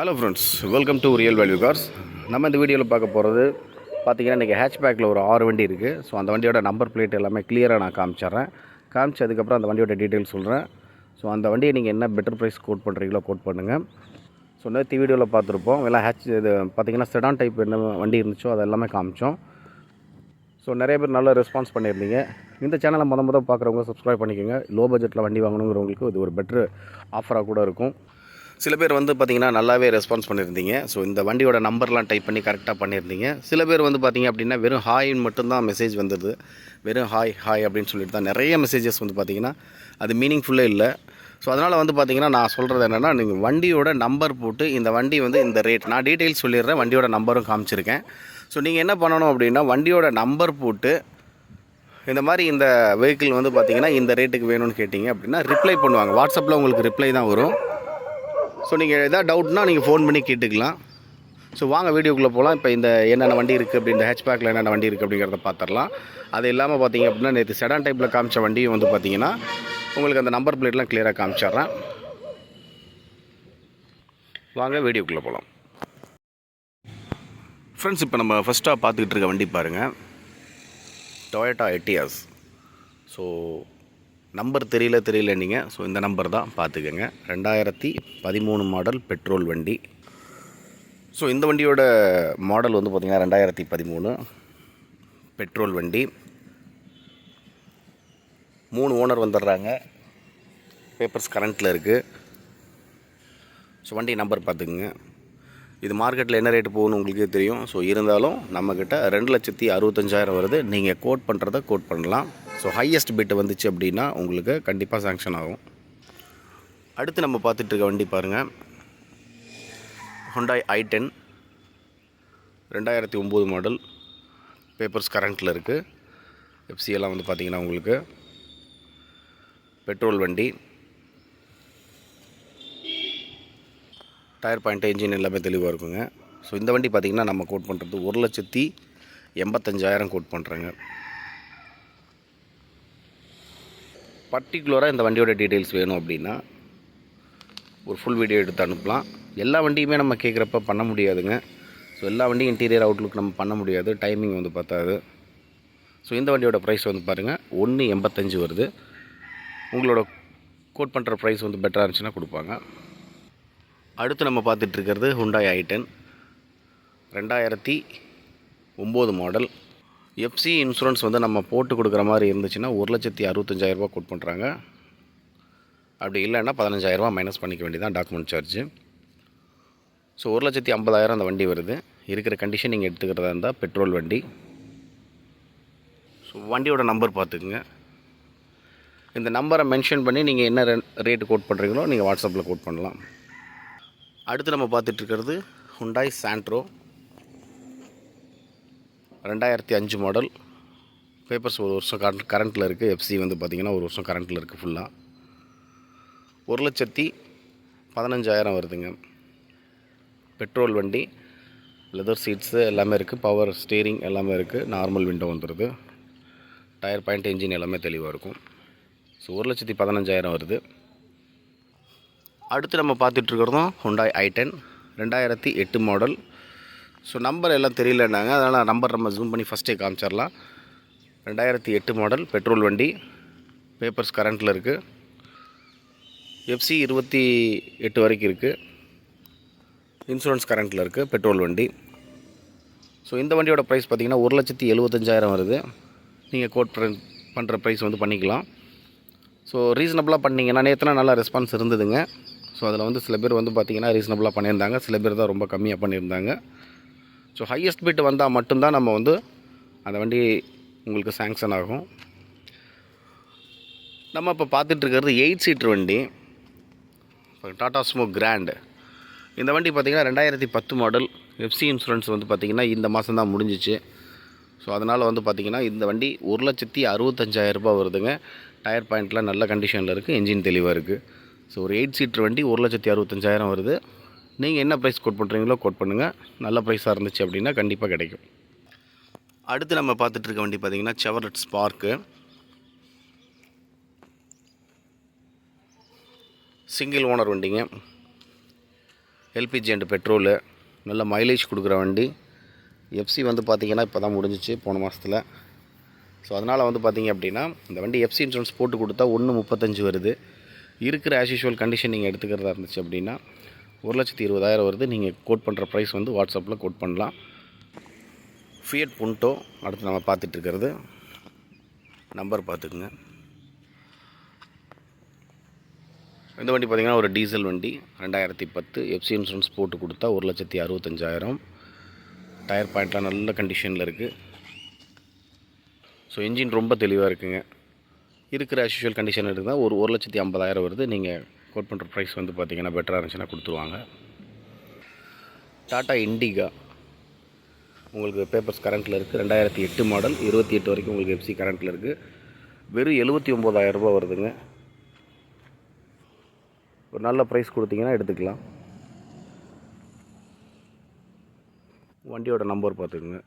Hello friends welcome to real value cars நம்ம இந்த வீடியோவில் பார்க்க போகிறது பார்த்தீங்கன்னா இன்றைக்கி ஹேட்ச்பேக்கில் ஒரு ஆறு வண்டி இருக்குது ஸோ அந்த வண்டியோட நம்பர் பிளேட் எல்லாமே கிளியராக நான் காமிச்சிட்றேன். காமிச்சு அதுக்கப்புறம் அந்த வண்டியோட டீட்டெயில் சொல்கிறேன் ஸோ அந்த வண்டியை நீங்கள் என்ன பெட்டர் ப்ரைஸ் கோட் பண்ணுறீங்களோ கோட் பண்ணுங்கள் ஸோ நேற்று வீடியோவில் பார்த்துருப்போம். எல்லாம் ஹேட்ச் இது பார்த்தீங்கன்னா செடான் டைப் என்ன வண்டி இருந்துச்சோ அது எல்லாமே காமிச்சோம். ஸோ நிறைய பேர் நல்ல ரெஸ்பான்ஸ் பண்ணியிருந்தீங்க. இந்த சேனலை முத முத பார்க்குறவங்க சப்ஸ்கிரைப் பண்ணிக்கோங்க. லோ பட்ஜெட்டில் வண்டி வாங்கணுங்கிறவங்களுக்கு இது ஒரு பெட்ரு ஆஃபராக கூட இருக்கும். சில பேர் வந்து பார்த்தீங்கன்னா நல்லாவே ரெஸ்பான்ஸ் பண்ணியிருந்தீங்க. ஸோ இந்த வண்டியோட நம்பர்லாம் டைப் பண்ணி கரெக்டாக பண்ணியிருந்தீங்க. சில பேர் வந்து பார்த்திங்க அப்படின்னா வெறும் ஹாய்ன்னு மட்டும்தான் மெசேஜ் வந்தது. வெறும் ஹாய் ஹாய் அப்படின்னு சொல்லிட்டு தான் நிறைய மெசேஜஸ் வந்து பார்த்தீங்கன்னா அது மீனிங்ஃபுல்லே இல்லை. ஸோ அதனால் வந்து பார்த்திங்கன்னா நான் சொல்கிறது என்னென்னா நீங்கள் வண்டியோட நம்பர் போட்டு இந்த வண்டி வந்து இந்த ரேட் நான் டீட்டெயில்ஸ் சொல்லிடுறேன் வண்டியோட நம்பரும் காமிச்சிருக்கேன். ஸோ நீங்கள் என்ன பண்ணணும் அப்படின்னா வண்டியோட நம்பர் போட்டு இந்த மாதிரி இந்த வெஹிக்கிள் வந்து பார்த்திங்கன்னா இந்த ரேட்டுக்கு வேணும்னு கேட்டிங்க அப்படின்னா ரிப்ளை பண்ணுவாங்க. வாட்ஸ்அப்பில் உங்களுக்கு ரிப்ளை தான் வரும். ஸோ நீங்கள் எதாவது டவுட்னா நீங்கள் ஃபோன் பண்ணி கேட்டுக்கலாம். ஸோ வாங்க வீடியோக்குள்ளே போகலாம் இப்போ இந்த என்னென்ன வண்டி இருக்குது அப்படி இந்த ஹேட்ச்பேக்கில் என்னென்ன வண்டி இருக்குது அப்படிங்கிறத பார்த்துடலாம் அது இல்லாமல் பார்த்தீங்க அப்படின்னா நேற்று செடான் டைப்பில் காமிச்ச வண்டியும் வந்து பார்த்தீங்கன்னா உங்களுக்கு அந்த நம்பர் பிளேட்லாம் கிளியராக காமிச்சிட்றேன். வாங்க வீடியோக்குள்ளே போகலாம் ஃப்ரெண்ட்ஸ் இப்போ நம்ம ஃபஸ்ட்டாக பார்த்துக்கிட்டு இருக்க வண்டி பாருங்கள் டொயட்டா எட்டியாஸ் ஸோ நம்பர் தெரியல தெரியல நீங்கள் ஸோ இந்த நம்பர் தான் பார்த்துக்கோங்க. ரெண்டாயிரத்தி பதிமூணு மாடல் பெட்ரோல் வண்டி. ஸோ இந்த வண்டியோட மாடல் வந்து பார்த்திங்கன்னா ரெண்டாயிரத்தி பதிமூணு பெட்ரோல் வண்டி. மூணு ஓனர் வந்துடுறாங்க. பேப்பர்ஸ் கரண்ட்டில் இருக்குது ஸோ வண்டி நம்பர் பார்த்துக்குங்க. இது மார்க்கெட்டில் என்ன ரேட்டு போகணும்னு உங்களுக்கே தெரியும். ஸோ இருந்தாலும் நம்மக்கிட்ட ரெண்டு லட்சத்தி அறுபத்தஞ்சாயிரம் வருது. நீங்கள் கோட் பண்ணுறத கோட் பண்ணலாம். ஸோ ஹையஸ்ட் பிட் வந்துச்சு அப்படின்னா உங்களுக்கு கண்டிப்பாக சாங்ஷன் ஆகும். அடுத்து நம்ம பார்த்துட்ருக்க வண்டி பாருங்கள் ஹொண்டாய் ஐ டென் ரெண்டாயிரத்தி ஒம்பது மாடல் பேப்பர்ஸ் கரண்ட்டில் இருக்குது எஃப்சி எல்லாம் வந்து பார்த்திங்கன்னா உங்களுக்கு பெட்ரோல் வண்டி. டயர் பாயிண்ட் இன்ஜின் எல்லாமே தெளிவாக இருக்குங்க. ஸோ இந்த வண்டி பார்த்திங்கன்னா நம்ம கோட் பண்ணுறது ஒரு லட்சத்தி எண்பத்தஞ்சாயிரம் கோட் பண்ணுறேங்க பர்டிகுலராக இந்த வண்டியோட டீட்டெயில்ஸ் வேணும் அப்படின்னா ஒரு ஃபுல் வீடியோ எடுத்து அனுப்பலாம். எல்லா வண்டியுமே நம்ம கேட்குறப்ப பண்ண முடியாதுங்க. ஸோ எல்லா வண்டியும் இன்டீரியர் அவுட்லுக் நம்ம பண்ண முடியாது. டைமிங் வந்து பார்த்தாது. ஸோ இந்த வண்டியோட ப்ரைஸ் வந்து பாருங்கள் ஒன்று எண்பத்தஞ்சு வருது. உங்களோட கோட் பண்ணுற ப்ரைஸ் வந்து பெட்டராக இருந்துச்சுன்னா கொடுப்பாங்க. அடுத்து நம்ம பார்த்துட்டு இருக்கிறது ஹுண்டாய் டென் ரெண்டாயிரத்தி ஒம்பது மாடல் எஃப்சி இன்சூரன்ஸ் வந்து நம்ம போட்டு கொடுக்குற மாதிரி இருந்துச்சுன்னா ஒரு லட்சத்தி அறுபத்தஞ்சாயிரரூபா கோட் பண்ணுறாங்க அப்படி இல்லைன்னா பதினஞ்சாயிரரூபா மைனஸ் பண்ணிக்க வேண்டியதான் டாக்குமெண்ட் சார்ஜு ஸோ ஒரு லட்சத்தி ஐம்பதாயிரம் அந்த வண்டி வருது. இருக்கிற கண்டிஷன் நீங்கள் எடுத்துக்கிறதா இருந்தால் பெட்ரோல் வண்டி. ஸோ வண்டியோட நம்பர் பார்த்துக்குங்க. இந்த நம்பரை மென்ஷன் பண்ணி நீங்கள் என்ன ரேட்டு கோட் பண்ணுறீங்களோ நீங்கள் வாட்ஸ்அப்பில் கோட் பண்ணலாம். அடுத்து நம்ம பார்த்துட்ருக்கிறது ஹுண்டாய் சாண்ட்ரோ ரெண்டாயிரத்தி அஞ்சு மாடல் பேப்பர்ஸ் ஒரு வருஷம் கரண்ட் கரண்ட்டில் இருக்குது எஃப்சி வந்து பார்த்திங்கன்னா ஒரு வருஷம் கரண்ட்டில் இருக்குது ஃபுல்லாக ஒரு லட்சத்தி பதினஞ்சாயிரம் வருதுங்க. பெட்ரோல் வண்டி லெதர் சீட்ஸு எல்லாமே இருக்குது பவர் ஸ்டீரிங் எல்லாமே இருக்குது நார்மல் விண்டோ வந்துடுது டயர் பாயிண்ட் இன்ஜின் எல்லாமே தெளிவாக இருக்கும். ஸோ ஒரு லட்சத்தி பதினஞ்சாயிரம் வருது. அடுத்து நம்ம பார்த்துட்டு இருக்கிறதும் ஹுண்டாய் ஐ டென் ரெண்டாயிரத்தி எட்டு மாடல் ஸோ நம்பர் எல்லாம் தெரியலன்னாங்க. அதனால் நம்பர் நம்ம ஜூம் பண்ணி ஃபஸ்ட்டே காமிச்சிடலாம். ரெண்டாயிரத்தி எட்டு மாடல் பெட்ரோல் வண்டி பேப்பர்ஸ் கரண்ட்டில் இருக்குது எஃப்சி இருபத்தி எட்டு வரைக்கும் இருக்குது இன்சூரன்ஸ் கரண்ட்டில் இருக்குது பெட்ரோல் வண்டி. ஸோ இந்த வண்டியோட ப்ரைஸ் பார்த்திங்கன்னா ஒரு லட்சத்தி எழுபத்தஞ்சாயிரம் வருது. நீங்கள் கோட் பண்ணுற ப்ரைஸ் வந்து பண்ணிக்கலாம். ஸோ ரீசனபிளாக பண்ணிங்கன்னா நேற்றுனா நல்லா ரெஸ்பான்ஸ் இருந்ததுங்க. ஸோ அதில் வந்து சில பேர் வந்து பார்த்திங்கன்னா ரீசனபிளாக பண்ணியிருந்தாங்க. சில பேர் தான் ரொம்ப கம்மியாக பண்ணியிருந்தாங்க. ஸோ ஹையஸ்ட் பிட் வந்தால் மட்டும்தான் நம்ம வந்து அந்த வண்டி உங்களுக்கு சேங்ஷன் ஆகும். நம்ம இப்போ பார்த்துட்ருக்கிறது எயிட் சீட்ரு வண்டி. டாடா ஸ்மோ கிராண்டு இந்த வண்டி பார்த்திங்கன்னா ரெண்டாயிரத்தி பத்து மாடல் எஃப்சி இன்சூரன்ஸ் வந்து பார்த்திங்கன்னா இந்த மாதம் தான் முடிஞ்சிச்சு. ஸோ அதனால் வந்து பார்த்திங்கன்னா இந்த வண்டி ஒரு லட்சத்தி அறுபத்தஞ்சாயிரரூபா வருதுங்க. டயர் பாயிண்ட்லாம் நல்ல கண்டிஷனில் இருக்குது என்ஜின் தெளிவாக இருக்குது ஸோ ஒரு எயிட் சீட்ரு வண்டி ஒரு லட்சத்தி அறுபத்தஞ்சாயிரம் வருது. நீங்கள் என்ன ப்ரைஸ் கோட் பண்ணுறீங்களோ கோட் பண்ணுங்கள் நல்ல ப்ரைஸாக இருந்துச்சு அப்படின்னா கண்டிப்பாக கிடைக்கும். அடுத்து நம்ம பார்த்துட்டு இருக்க வண்டி பார்த்திங்கன்னா செவரட் ஸ்பார்க்கு சிங்கிள் ஓனர் வண்டிங்க. எல்பிஜி அண்டு பெட்ரோலு நல்ல மைலேஜ் கொடுக்குற வண்டி. எஃப்சி வந்து பார்த்தீங்கன்னா இப்போ தான் முடிஞ்சிச்சு போன மாதத்தில் ஸோ அதனால் வந்து பார்த்தீங்க அப்படின்னா இந்த வண்டி எஃப்சி இன்சூரன்ஸ் போட்டு கொடுத்தா ஒன்று முப்பத்தஞ்சு வருது. இருக்கிற ஆஸ் யூஷுவல் கண்டிஷன் நீங்கள் எடுத்துக்கிறதா இருந்துச்சு அப்படின்னா ஒரு லட்சத்தி இருபதாயிரம் வருது. நீங்கள் கோட் பண்ணுற ப்ரைஸ் வந்து வாட்ஸ்அப்பில் கோட் பண்ணலாம். ஃபியட் புண்டோ அடுத்து நம்ம பார்த்துட்ருக்கிறது நம்பர் பார்த்துக்குங்க. இந்த வண்டி பார்த்திங்கன்னா ஒரு டீசல் வண்டி ரெண்டாயிரத்தி பத்து எஃப்சி இன்சூரன்ஸ் போட்டு கொடுத்தா ஒரு லட்சத்தி அறுபத்தஞ்சாயிரம். டயர் பாயிண்ட்லாம் நல்ல கண்டிஷனில் இருக்குது ஸோ இன்ஜின் ரொம்ப தெளிவாக இருக்குங்க. இருக்கிற அஸ்யூஷுவல் கண்டிஷன் இருக்குதுன்னா ஒரு ஒரு லட்சத்தி ஐம்பதாயிரம் வருது. நீங்கள் கோட் பண்ணுற ப்ரைஸ் வந்து பார்த்தீங்கன்னா பெட்டராக இருந்துச்சுன்னா கொடுத்துருவாங்க. டாட்டா இண்டிகா உங்களுக்கு பேப்பர்ஸ் கரண்ட்டில் இருக்குது ரெண்டாயிரத்தி எட்டு மாடல் இருபத்தி எட்டு வரைக்கும் உங்களுக்கு எஃப்சி கரண்ட்டில் இருக்குது வெறும் எழுபத்தி ஒம்பதாயிரரூபா வருதுங்க. ஒரு நல்ல ப்ரைஸ் கொடுத்தீங்கன்னா எடுத்துக்கலாம். வண்டியோட நம்பர் பார்த்துக்குங்க.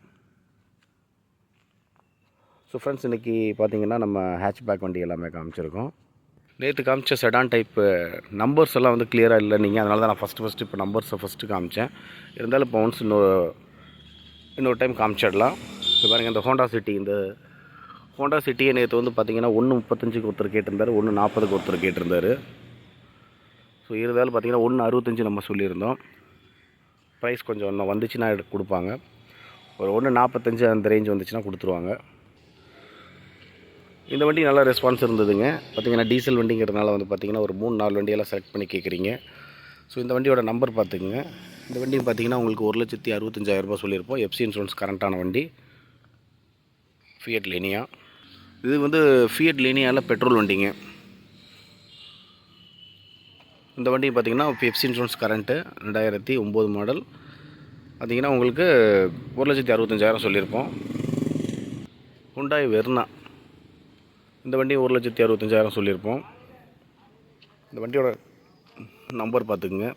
ஸோ ஃப்ரெண்ட்ஸ் இன்றைக்கி பார்த்தீங்கன்னா நம்ம ஹேட்ச்பேக் வண்டி எல்லாமே காமிச்சிருக்கோம். நேற்று காமிச்ச செடான் டைப்பு நம்பர்ஸ் எல்லாம் வந்து கிளியராக இல்லை நீங்கள் அதனால தான் நான் ஃபஸ்ட்டு ஃபஸ்ட்டு இப்போ நம்பர்ஸை ஃபஸ்ட்டு காமிச்சேன். இருந்தாலும் இப்போ ஒன்ஸ் இன்னொரு இன்னொரு டைம் காமிச்சிடலாம். இப்போ பாருங்கள் இந்த ஹோண்டா சிட்டி இந்த ஹோண்டா சிட்டியை நேற்று வந்து பார்த்தீங்கன்னா ஒன்று முப்பத்தஞ்சுக்கு ஒருத்தர் கேட்டிருந்தார் ஒன்று நாற்பதுக்கு ஒருத்தர் கேட்டிருந்தார். ஸோ இருந்தாலும் பார்த்தீங்கன்னா ஒன்று அறுபத்தஞ்சு நம்ம சொல்லியிருந்தோம். ப்ரைஸ் கொஞ்சம் இன்னும் வந்துச்சுன்னா கொடுப்பாங்க. ஒரு ஒன்று நாற்பத்தஞ்சு அந்த ரேஞ்ச் வந்துச்சுன்னா கொடுத்துருவாங்க. இந்த வண்டி நல்லா ரெஸ்பான்ஸ் இருந்ததுங்க. பார்த்தீங்கன்னா டீசல் வண்டிங்கிறதுனால வந்து பார்த்தீங்கன்னா ஒரு மூணு நாலு வண்டியெல்லாம் செலக்ட் பண்ணி கேட்குறீங்க ஸோ இந்த வண்டியோட நம்பர் பார்த்துக்குங்க இந்த வண்டியும் பார்த்தீங்கன்னா உங்களுக்கு ஒரு லட்சத்தி அறுபத்தஞ்சாயிரம் ரூபாய் சொல்லியிருப்போம். எஃப்சி இன்சூரன்ஸ் கரண்ட்டான வண்டி. ஃபியட் லேனியா இது வந்து ஃபியட் லினியாவில் பெட்ரோல் வண்டிங்க. இந்த வண்டி பார்த்தீங்கன்னா எஃப்சி இன்சூரன்ஸ் கரண்ட்டு ரெண்டாயிரத்தி ஒம்பது மாடல் பார்த்தீங்கன்னா உங்களுக்கு ஒரு லட்சத்தி அறுபத்தஞ்சாயிரம் சொல்லியிருப்போம். ஹுண்டாய் வெர்னா இந்த வண்டி ஒரு லட்சத்தி அறுபத்தஞ்சாயிரம் சொல்லியிருப்போம். இந்த வண்டியோட நம்பர் பார்த்துக்குங்க.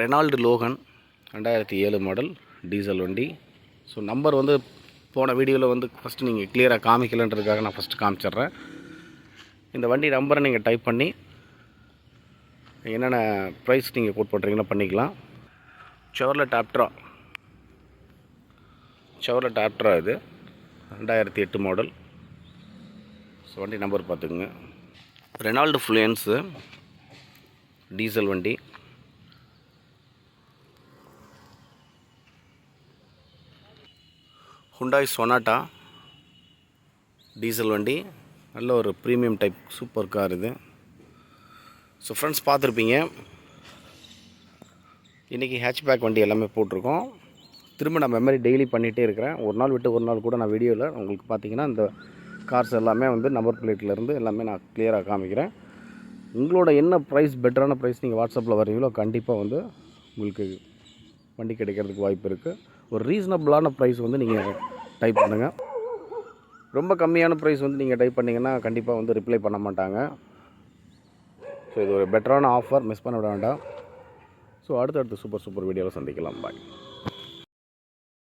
ரெனால்டு லோகன் ரெண்டாயிரத்தி ஏழு மாடல் டீசல் வண்டி. ஸோ நம்பர் வந்து போன வீடியோவில் வந்து ஃபஸ்ட்டு நீங்கள் கிளியராக காமிக்கலன்றதுக்காக நான் ஃபஸ்ட்டு காமிச்சிட்றேன். இந்த வண்டி நம்பரை நீங்கள் டைப் பண்ணி என்னென்ன ப்ரைஸ் நீங்கள் கோட் பண்ணுறீங்கன்னா பண்ணிக்கலாம். செவர்லெட் ஆப்ட்ரா செவர்லெட் ஆப்ட்ரா இது. ரெண்டாயிரத்தி எட்டு மாடல் ஸோ வண்டி நம்பர் பார்த்துக்குங்க. ரெனால்டு ஃப்ளூயன்ஸு டீசல் வண்டி. ஹுண்டாய் சொனாட்டா டீசல் வண்டி. நல்ல ஒரு ப்ரீமியம் டைப் சூப்பர் கார் இது. ஸோ ஃப்ரெண்ட்ஸ் பார்த்துருப்பீங்க. இன்றைக்கி ஹேட்ச்பேக் வண்டி எல்லாமே போட்டிருக்கோம். திரும்ப நான் மெமரி டெய்லி பண்ணிகிட்டே இருக்கிறேன். ஒரு நாள் விட்டு ஒரு நாள் கூட நான் வீடியோவில் உங்களுக்கு பார்த்தீங்கன்னா இந்த கார்ஸ் எல்லாமே வந்து நம்பர் பிளேட்லேருந்து எல்லாமே நான் கிளியராக காமிக்கிறேன். உங்களோட என்ன ப்ரைஸ் பெட்டரான ப்ரைஸ் நீங்கள் வாட்ஸ்அப்பில் வரீங்களோ கண்டிப்பாக வந்து உங்களுக்கு வண்டி கிடைக்கிறதுக்கு வாய்ப்பு இருக்குது ஒரு ரீசனபிளான ப்ரைஸ் வந்து நீங்கள் டைப் பண்ணுங்கள் ரொம்ப கம்மியான ப்ரைஸ் வந்து நீங்கள் டைப் பண்ணிங்கன்னா கண்டிப்பாக வந்து ரிப்ளை பண்ண மாட்டாங்க. ஸோ இது ஒரு பெட்டரான ஆஃபர் மிஸ் பண்ண விட வேண்டாம். ஸோ அடுத்தடுத்து சூப்பர் சூப்பர் வீடியோவில் சந்திக்கலாம். பாய்